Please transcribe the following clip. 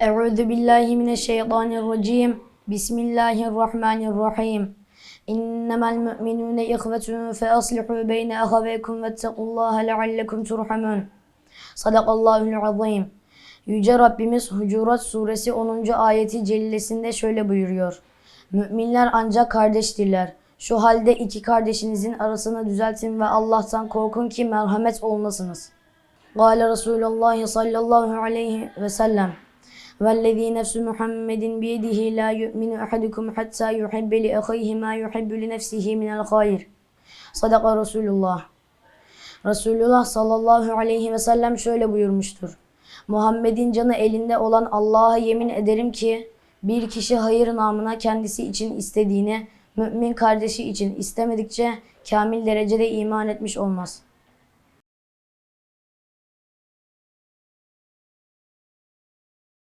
Euzu billahi mineşşeytanirracim. Bismillahirrahmanirrahim. İnnemel mu'minune ihvetun fe aslihu beyne ahaveykum vettequllaha leallekum turhamun. Sadakallahul azim. Yüce Rabbimiz Hucurat Suresi 10. ayeti cellesinde şöyle buyuruyor. Müminler ancak kardeştirler. Şu halde iki kardeşinizin arasını düzeltin ve Allah'tan korkun ki merhamet olmasınız. Gale Resulullah sallallahu aleyhi ve sellem. والذي نفس محمد بيده لا يؤمن أحدكم حتى يحب لأخيه ما يحب لنفسه من الخير صدق Resulullah Resulullah sallallahu aleyhi ve sellem şöyle buyurmuştur. Muhammed'in canı elinde olan Allah'a yemin ederim ki bir kişi hayır namına kendisi için istediğini mümin kardeşi için istemedikçe kamil derecede iman etmiş olmaz.